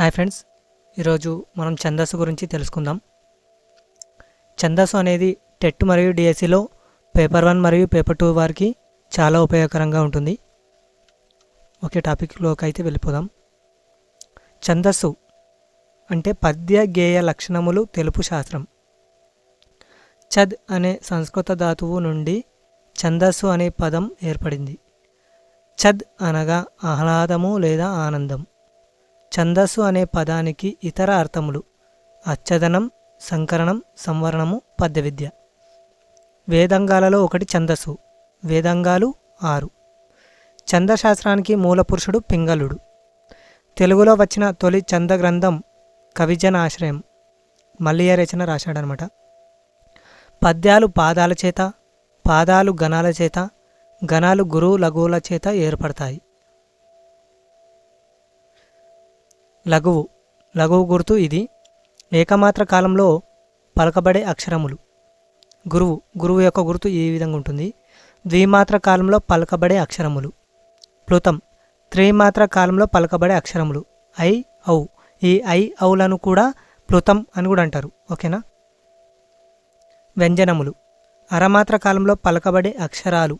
Hi friends ఈరోజు మనం ఛందస్సు గురించి తెలుసుకుందాం. ఛందస్సు అనేది టెట్ మరియు డిఎస్సిలో పేపర్ వన్ మరియు పేపర్ టూ వారికి చాలా ఉపయోగకరంగా ఉంటుంది. ఒకే టాపిక్లోకి అయితే వెళ్ళిపోదాం. ఛందస్సు అంటే పద్య గేయ లక్షణములు తెలుపు శాస్త్రం. ఛద్ అనే సంస్కృత ధాతువు నుండి ఛందస్సు అనే పదం ఏర్పడింది. ఛద్ అనగా ఆహ్లాదము లేదా ఆనందం. ఛందస్సు అనే పదానికి ఇతర అర్థములు. అచ్చదనం సంకరణం సంవరణము పద్య విద్య వేదంగాలలో ఒకటి ఛందస్సు. వేదంగాలు ఆరు. ఛందశాస్త్రానికి మూలపురుషుడు పింగళుడు. తెలుగులో వచ్చిన తొలి ఛంద గ్రంథం కవిజన ఆశ్రయం మల్లియ రచన రాశాడనమాట పద్యాలు పాదాల చేత పాదాలు గణాల చేత గణాలు గురువు లఘువుల చేత ఏర్పడతాయి. లఘువు లఘువు గుర్తు ఇది. ఏకమాత్ర కాలంలో పలకబడే అక్షరములు. గురువు గురువు యొక్క గుర్తు ఈ విధంగా ఉంటుంది. ద్విమాత్ర కాలంలో పలకబడే అక్షరములు. ప్లుతం త్రిమాత్ర కాలంలో పలకబడే అక్షరములు. ఐ ఔ. ఈ ఐ ఔలను కూడా ప్లుతం అని కూడా అంటారు. ఓకేనా? వ్యంజనములు. అరమాత్ర కాలంలో పలకబడే అక్షరాలు.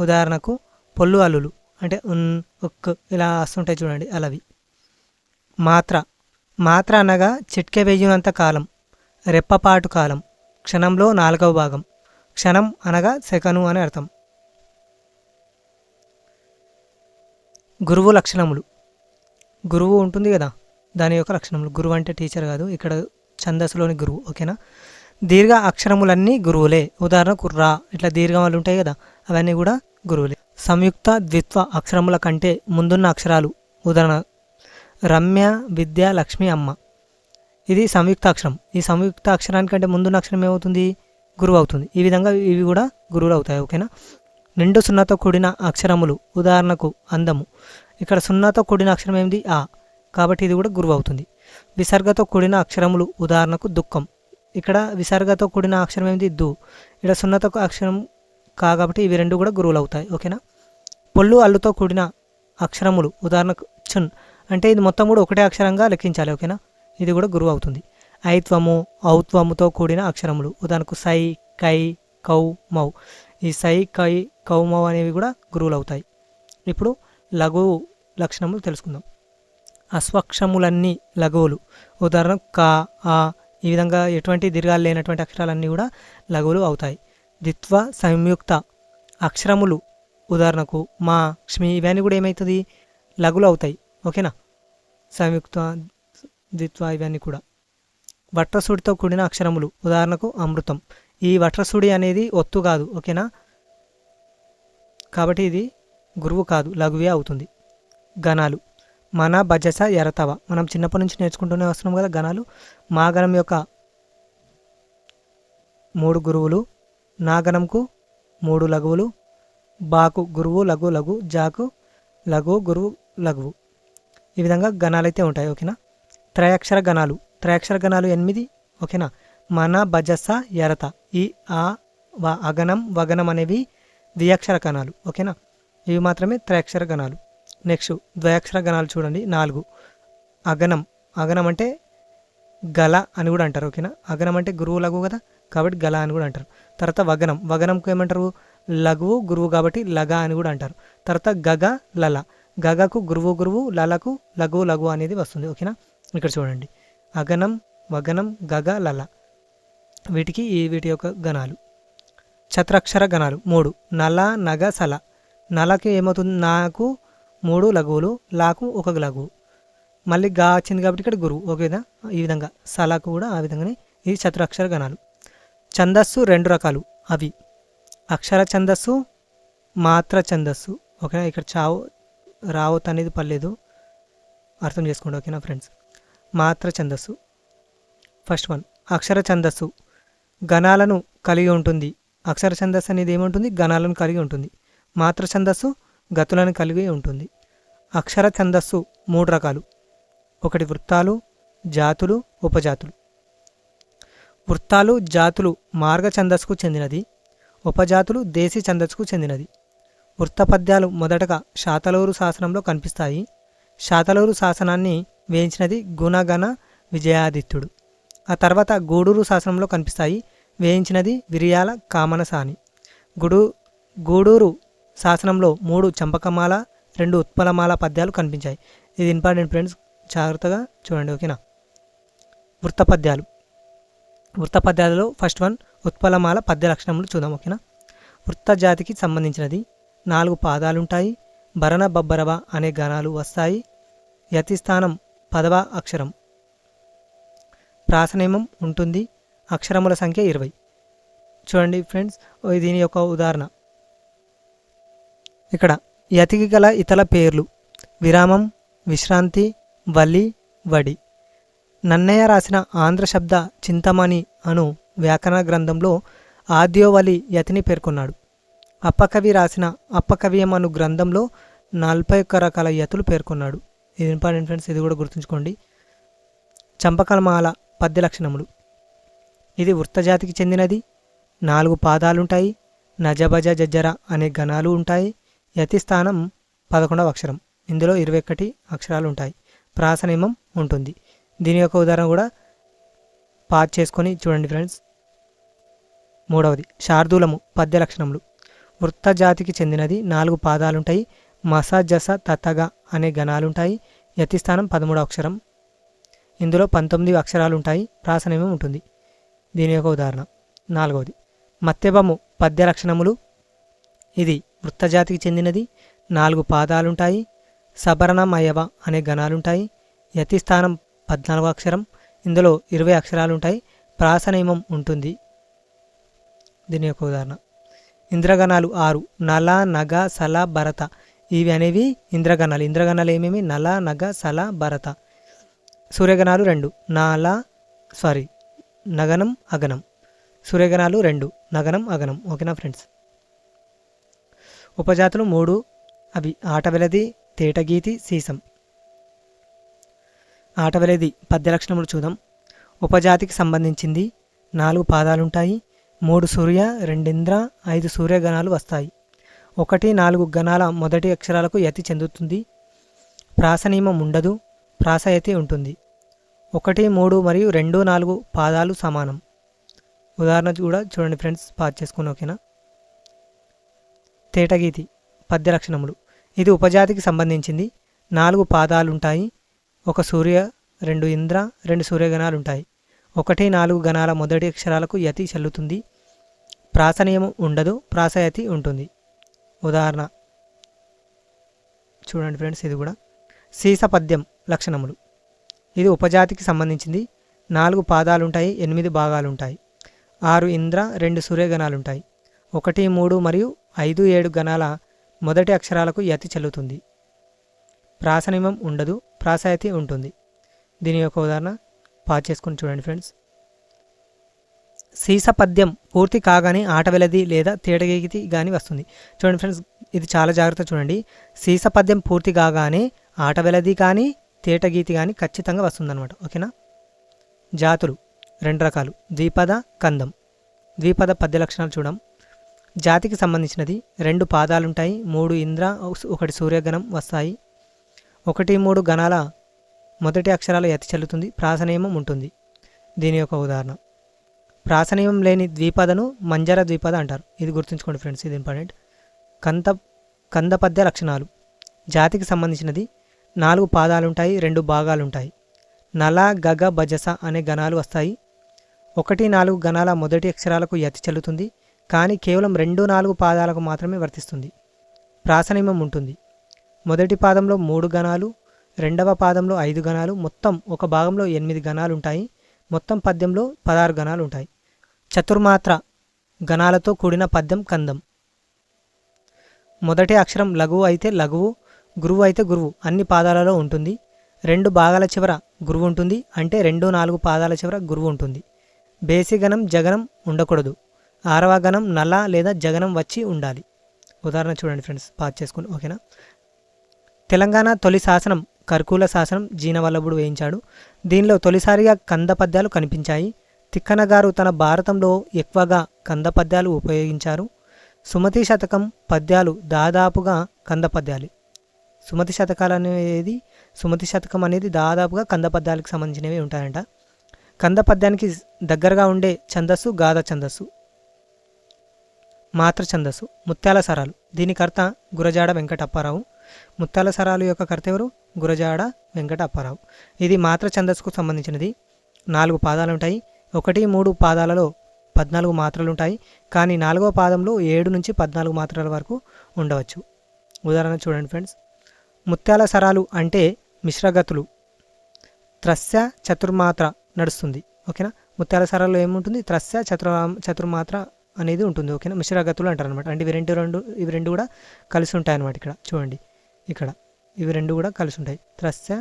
ఉదాహరణకు పొల్లు అల్లులు. అంటే ఉన్ ఉక్ ఇలా వస్తుంటాయి చూడండి అలవి. మాత్ర. మాత్ర అనగా చిట్కె వేయునంత కాలం రెప్పపాటు కాలం క్షణంలో నాలుగవ భాగం. క్షణం అనగా సెకను అని అర్థం. గురువు లక్షణములు. గురువు ఉంటుంది కదా దాని యొక్క లక్షణములు. గురువు అంటే టీచర్ కాదు ఇక్కడ ఛందస్సులోని గురువు ఓకేనా? దీర్ఘ అక్షరములన్నీ గురువులే. ఉదాహరణకు రా ఇట్లా దీర్ఘములు ఉంటాయి కదా అవన్నీ కూడా గురువులే. సంయుక్త ద్విత్వ అక్షరముల కంటే ముందున్న అక్షరాలు ఉదాహరణ రమ్య విద్య లక్ష్మి అమ్మ. ఇది సంయుక్త అక్షరం ఈ సంయుక్తాక్షరానికంటే ముందున్న అక్షరం ఏమవుతుంది? గురువు అవుతుంది. ఈ విధంగా ఇవి కూడా గురువులు అవుతాయి ఓకేనా? నిండు సున్నాతో కూడిన అక్షరములు ఉదాహరణకు అందము. ఇక్కడ సున్నాతో కూడిన అక్షరం ఏమిటి ఆ. కాబట్టి ఇది కూడా గురువు అవుతుంది. విసర్గతో కూడిన అక్షరములు ఉదాహరణకు దుఃఖం. ఇక్కడ విసర్గతో కూడిన అక్షరం ఏమిటి దు. ఇక్కడ సున్నతో అక్షరం కా కాబట్టి ఇవి రెండు కూడా గురువులు అవుతాయి ఓకేనా? పొల్లు అల్లుతో కూడిన అక్షరములు ఉదాహరణకు చున్ అంటే ఇది మొత్తం కూడా ఒకటే అక్షరంగా లెక్కించాలి ఓకేనా? ఇది కూడా గురువు అవుతుంది. ఐత్వము ఔత్వముతో కూడిన అక్షరములు. ఉదాహరణకు సై కై కౌ మౌ. ఈ సై కై కౌ మౌ అనేవి కూడా గురువులు అవుతాయి. ఇప్పుడు లఘువు లక్షణములు తెలుసుకుందాం. అస్వక్షములన్నీ లఘువులు. ఉదాహరణ కా ఆ ఈ విధంగా ఎటువంటి దీర్ఘాలు లేనటువంటి అక్షరాలన్నీ కూడా లఘువులు అవుతాయి. ద్విత్వ సంయుక్త అక్షరములు. ఉదాహరణకు మా క్ష్మి ఇవన్నీ కూడా ఏమవుతుంది? లఘులు అవుతాయి. ఓకేనా? సంయుక్త ద్విత్వ ఇవన్నీ కూడా. వట్రసుడితో కూడిన అక్షరములు. ఉదాహరణకు అమృతం. ఈ వట్రసుడి అనేది ఒత్తు కాదు ఓకేనా? కాబట్టి ఇది గురువు కాదు లఘువే అవుతుంది. గణాలు మన భజస ఎరతవ. మనం చిన్నప్పటి నుంచి నేర్చుకుంటూనే వస్తున్నాం కదా గణాలు మా గణం యొక్క మూడు గురువులు నా గణంకు మూడు లఘువులు బాకు గురువు లఘు లఘు జాకు లఘు గురువు లఘువు. ఈ విధంగా గణాలు అయితే ఉంటాయి ఓకేనా? త్రయాక్షర గణాలు. త్రయాక్షర గణాలు ఎనిమిది ఓకేనా? మన భజస ఎరత ఈ ఆ వ అగనం వగనం అనేవి ద్వియాక్షర గణాలు ఓకేనా? ఇవి మాత్రమే త్రయాక్షర గణాలు. నెక్స్ట్ ద్వయాక్షర గణాలు చూడండి నాలుగు. అగనం అగనం అంటే గల అని కూడా అంటారు ఓకేనా? అగనం అంటే గురువు లఘువు కదా? కాబట్టి గల అని కూడా అంటారు. తర్వాత వగనం వగనంకు ఏమంటారు? లఘువు గురువు కాబట్టి లగ అని కూడా అంటారు. తర్వాత గగ లల. గగకు గురువు గురువు లలకు లఘువు లఘు అనేది వస్తుంది ఓకేనా? ఇక్కడ చూడండి. అగనం వగనం గగ లల. వీటికి ఈ వీటి యొక్క గణాలు. చత్రాక్షర గణాలు మూడు. నల నగ సల. నలకి ఏమవుతుంది? నాకు మూడు లఘువులు లాకు ఒక లఘువు మళ్ళీ గా వచ్చింది కాబట్టి ఇక్కడ గురువు ఓకేనా? ఈ విధంగా సలకు కూడా ఆ విధంగానే ఇది చతురక్షర గణాలు. ఛందస్సు రెండు రకాలు అవి. అక్షర ఛందస్సు మాత్ర ఛందస్సు ఓకేనా? ఇక్కడ చావు రావత్ అనేది పర్లేదు. అర్థం చేసుకోండి ఓకేనా ఫ్రెండ్స్? మాత్ర ఛందస్సు. ఫస్ట్ వన్ అక్షర ఛందస్సు. గణాలను కలిగి ఉంటుంది. అక్షర ఛందస్సు అనేది ఏముంటుంది? గణాలను కలిగి ఉంటుంది. మాత్ర ఛందస్సు గతులను కలిగి ఉంటుంది. అక్షర ఛందస్సు మూడు రకాలు. ఒకటి వృత్తాలు జాతులు ఉపజాతులు. వృత్తాలు జాతులు మార్గ ఛందస్సుకు చెందినది. ఉపజాతులు దేశీ ఛందస్సుకు చెందినది. వృత్తపద్యాలు మొదటగా శాతలూరు శాసనంలో కనిపిస్తాయి. శాతలూరు శాసనాన్ని వేయించినది గుణగణ విజయాదిత్యుడు. ఆ తర్వాత గూడూరు శాసనంలో కనిపిస్తాయి. వేయించినది విరియాల కామనసాని. గుడు గూడూరు శాసనంలో మూడు చంపకమాల రెండు ఉత్పలమాల పద్యాలు కనిపించాయి. ఇది ఇంపార్టెంట్ ఫ్రెండ్స్ జాగ్రత్తగా చూడండి ఓకేనా? వృత్తపద్యాలు. వృత్తపద్యాలలో ఫస్ట్ వన్ ఉత్పలమాల పద్య లక్షణములు చూద్దాం ఓకేనా? వృత్త జాతికి సంబంధించినది. నాలుగు పాదాలుంటాయి. భరణ బబ్బరవ అనే గణాలు వస్తాయి. యతిస్థానం పదవ అక్షరం. ప్రాసనేమం ఉంటుంది. అక్షరముల సంఖ్య ఇరవై. చూడండి ఫ్రెండ్స్ ఓ దీని యొక్క ఉదాహరణ. ఇక్కడ యతికి గల ఇతల పేర్లు విరామం విశ్రాంతి వలి వడి. నన్నయ్య రాసిన ఆంధ్ర శబ్ద చింతమణి అను వ్యాకరణ గ్రంథంలో ఆద్యోవలి యతిని పేర్కొన్నాడు. అప్పకవి రాసిన అప్పకవ్యం అను గ్రంథంలో నలభై ఒక్క రకాల యతులు పేర్కొన్నాడు. ఇది ఇంపార్టెంట్ ఫ్రెండ్స్ ఇది కూడా గుర్తుంచుకోండి. చంపకలమాల పద్య లక్షణములు. ఇది వృత్తజాతికి చెందినది. నాలుగు పాదాలుంటాయి. నజబజ జజ్జర అనే గణాలు ఉంటాయి. యతి స్థానం పదకొండవ అక్షరం. ఇందులో ఇరవై ఒకటి అక్షరాలు ఉంటాయి. ప్రాసనియమం ఉంటుంది. దీని యొక్క ఉదాహరణ కూడా పాస్ చేసుకొని చూడండి ఫ్రెండ్స్. మూడవది శార్దూలము పద్య లక్షణములు. వృత్త జాతికి చెందినది నాలుగు పాదాలుంటాయి. మస జస తతగ అనే గణాలుంటాయి. యతిస్థానం పదమూడు అక్షరం. ఇందులో పంతొమ్మిది అక్షరాలు ఉంటాయి ప్రాసనమే ఉంటుంది. దీని యొక్క ఉదాహరణ. నాలుగవది. మత్యభము పద్య లక్షణములు. ఇది వృత్తజాతికి చెందినది. నాలుగు పాదాలుంటాయి. సబరణమయవ అనే గణాలుంటాయి. యతిస్థానం పద్నాలుగు అక్షరం. ఇందులో ఇరవై అక్షరాలుంటాయి. ప్రాసనియమం ఉంటుంది. దీని యొక్క ఉదాహరణ. ఇంద్రగణాలు ఆరు. నల నగ సల భరత. ఇవి అనేవి ఇంద్రగణాలు. ఇంద్రగణాలు ఏమేమి? నల నగ సల భరత. సూర్యగణాలు రెండు. నాల సారీ నగనం అగనం. సూర్యగణాలు రెండు. నగనం అగనం. ఓకేనా ఫ్రెండ్స్? ఉపజాతులు మూడు. అవి ఆటవెలది తేటగీతి సీసం. ఆటవెలది పద్య లక్షణములు చూద్దాం. ఉపజాతికి సంబంధించింది నాలుగు పాదాలుంటాయి. మూడు సూర్య రెండింద్ర ఐదు సూర్యగణాలు వస్తాయి. ఒకటి నాలుగు గణాల మొదటి అక్షరాలకు యతి చెందుతుంది. ప్రాసనియమం ఉండదు ప్రాసయతి ఉంటుంది. ఒకటి మూడు మరియు రెండు నాలుగు పాదాలు సమానం. ఉదాహరణ కూడా చూడండి ఫ్రెండ్స్ పాస్ చేసుకుని ఓకేనా? తేటగీతి పద్య లక్షణములు. ఇది ఉపజాతికి సంబంధించింది. నాలుగు పాదాలుంటాయి. ఒక సూర్య రెండు ఇంద్ర రెండు సూర్యగణాలు ఉంటాయి ఒకటి నాలుగు గణాల మొదటి అక్షరాలకు యతి చెల్లుతుంది. ప్రాసనీయం ఉండదు ప్రాసయతి ఉంటుంది. ఉదాహరణ. చూడండి ఫ్రెండ్స్ ఇది కూడా. సీస పద్యం లక్షణములు. ఇది ఉపజాతికి సంబంధించింది. నాలుగు పాదాలుంటాయి ఎనిమిది భాగాలుంటాయి. ఆరు ఇంద్ర రెండు సూర్యగణాలుంటాయి. ఒకటి మూడు మరియు ఐదు ఏడు గణాల మొదటి అక్షరాలకు యతి చెల్లుతుంది. ప్రాసనిమం ఉండదు ప్రాసయతి ఉంటుంది. దీని యొక్క ఉదాహరణ పాస్ చేసుకుని చూడండి ఫ్రెండ్స్. సీస పద్యం పూర్తి కాగానే ఆట వెలది లేదా తేటగీతి కానీ వస్తుంది. చూడండి ఫ్రెండ్స్ ఇది చాలా జాగ్రత్త చూడండి. సీస పద్యం పూర్తి కాగానే ఆట వెలది కానీ తేటగీతి కానీ ఖచ్చితంగా వస్తుందన్నమాట. ఓకేనా? జాతులు రెండు రకాలు. ద్విపద కందం. ద్విపద పద్య లక్షణాలు చూడం. జాతికి సంబంధించినది. రెండు పాదాలుంటాయి. మూడు ఇంద్ర ఒకటి సూర్యగణం వస్తాయి. ఒకటి మూడు గణాల మొదటి అక్షరాలు ఎత్తి చెల్లుతుంది. ప్రాసనియమం ఉంటుంది. దీని యొక్క ఉదాహరణ. ప్రాసనీయం లేని ద్విపదను మంజర ద్విపద అంటారు. ఇది గుర్తుంచుకోండి ఫ్రెండ్స్ ఇది ఇంపార్టెంట్. కంద కందపద్య లక్షణాలు. జాతికి సంబంధించినది. నాలుగు పాదాలుంటాయి రెండు భాగాలుంటాయి. నల గగ బజస అనే గణాలు వస్తాయి. ఒకటి నాలుగు గణాల మొదటి అక్షరాలకు యతి చెల్లుతుంది. కానీ కేవలం రెండు నాలుగు పాదాలకు మాత్రమే వర్తిస్తుంది. ప్రాసనిమం ఉంటుంది. మొదటి పాదంలో మూడు గణాలు రెండవ పాదంలో ఐదు గణాలు మొత్తం ఒక భాగంలో ఎనిమిది గణాలు ఉంటాయి మొత్తం పద్యంలో పదహారు గణాలు ఉంటాయి చతుర్మాత్ర గణాలతో కూడిన పద్యం కందం. మొదటి అక్షరం లఘువు అయితే లఘువు గురువు అయితే గురువు అన్ని పాదాలలో ఉంటుంది. రెండు భాగాల చివర గురువు ఉంటుంది అంటే రెండు నాలుగు పాదాల చివర గురువు ఉంటుంది. బేసి గణం జగనం ఉండకూడదు. ఆరవ గణం నల్ల లేదా జగనం వచ్చి ఉండాలి. ఉదాహరణ చూడండి ఫ్రెండ్స్ పాస్ చేసుకుని ఓకేనా? తెలంగాణ తొలి శాసనం కర్కూల శాసనం జీనవల్లభుడు వేయించాడు. దీనిలో తొలిసారిగా కంద పద్యాలు కనిపించాయి. తిక్కన గారు తన భారతంలో ఎక్కువగా కంద పద్యాలు ఉపయోగించారు. సుమతి శతకం పద్యాలు దాదాపుగా కంద పద్యాలు సుమతి శతకాలు అనేది సుమతి శతకం అనేది దాదాపుగా కంద పద్యాలకు సంబంధించినవి ఉంటాయంట. కంద పద్యానికి దగ్గరగా ఉండే ఛందస్సు గాథ ఛందస్సు మాత్ర ఛందస్సు ముత్యాల సరాలు. దీని కర్త గురజాడ వెంకటప్పారావు. ముత్యాల సరాలు యొక్క కర్త ఎవరు? గురజాడ వెంకట అప్పారావు ఇది మాత్ర ఛందస్సుకు సంబంధించినది. నాలుగు పాదాలు ఉంటాయి. ఒకటి మూడు పాదాలలో పద్నాలుగు మాత్రలు ఉంటాయి కానీ నాలుగవ పాదంలో ఏడు నుంచి పద్నాలుగు మాత్రల వరకు ఉండవచ్చు. ఉదాహరణ చూడండి ఫ్రెండ్స్. ముత్యాల సరాలు అంటే మిశ్రగతులు. త్రస్య చతుర్మాత్ర నడుస్తుంది ఓకేనా? ముత్యాల సరాలు ఏముంటుంది? త్రస్య చతుర్ చతుర్మాత్ర అనేది ఉంటుంది ఓకేనా? మిశ్రగతులు అంటారు అనమాట అంటే ఇవి రెండు రెండు ఇవి రెండు కూడా కలిసి ఉంటాయి అనమాట ఇక్కడ. చూడండి ఇక్కడ ఇవి రెండు కూడా కలిసి ఉంటాయి త్రస్య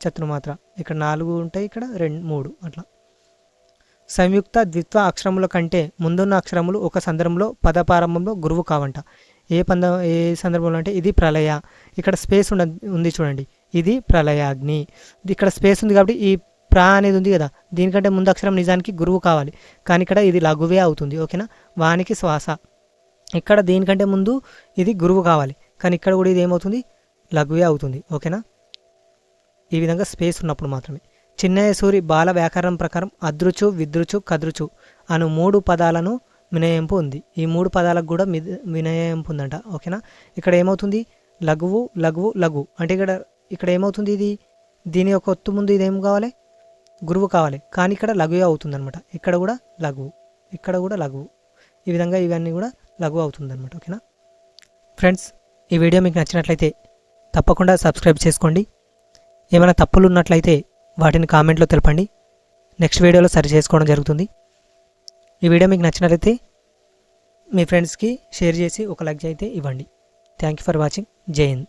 చతుర్మాత్ర. ఇక్కడ నాలుగు ఉంటాయి ఇక్కడ రెండు మూడు అట్లా. సంయుక్త ద్విత్వ అక్షరముల కంటే ముందున్న అక్షరములు ఒక సందర్భంలో పదపారంభంలో గురువు కావంట. ఏ పంద ఏ సందర్భంలో అంటే ఇది ప్రళయ. ఇక్కడ స్పేస్ ఉండ ఉంది చూడండి. ఇది ప్రళయాగ్ని. ఇక్కడ స్పేస్ ఉంది కాబట్టి ఈ ప్రా అనేది ఉంది కదా. దీనికంటే ముందు అక్షరం నిజానికి గురువు కావాలి. కానీ ఇక్కడ ఇది లఘువే అవుతుంది. ఓకేనా? వానికి శ్వాస. ఇక్కడ దీనికంటే ముందు ఇది గురువు కావాలి. కానీ ఇక్కడ కూడా ఇది ఏమవుతుంది? లఘువే అవుతుంది. ఓకేనా? ఈ విధంగా స్పేస్ ఉన్నప్పుడు మాత్రమే. చిన్నయ్య సూరి బాల వ్యాకరణం ప్రకారం అదృచు విదృచు కదృచు అను మూడు పదాలను వినయింపు ఉంది. ఈ మూడు పదాలకు కూడా మిద- వినయింపు ఉందంట. ఓకేనా? ఇక్కడ ఏమవుతుంది? లఘువు లఘువు లఘు. అంటే ఇక్కడ ఇక్కడ ఏమవుతుంది ఇది? దీని యొక్క ఒత్తు ముందు ఇది ఏం కావాలి? గురువు కావాలి. కానీ ఇక్కడ లఘువే అవుతుంది అనమాట ఇక్కడ కూడా లఘువు. ఇక్కడ కూడా లఘువు. ఈ విధంగా ఇవన్నీ కూడా లఘువు అవుతుంది అనమాట ఓకేనా? ఫ్రెండ్స్ ఈ వీడియో మీకు నచ్చినట్లయితే తప్పకుండా సబ్స్క్రైబ్ చేసుకోండి. ఏమైనా తప్పులు ఉన్నట్లయితే వాటిని కామెంట్లో తెలపండి. నెక్స్ట్ వీడియోలో సరి చేసుకోవడం జరుగుతుంది. ఈ వీడియో మీకు నచ్చినట్లయితే మీ ఫ్రెండ్స్కి షేర్ చేసి ఒక లైక్ అయితే ఇవ్వండి. Thank you for watching. జై హింద్.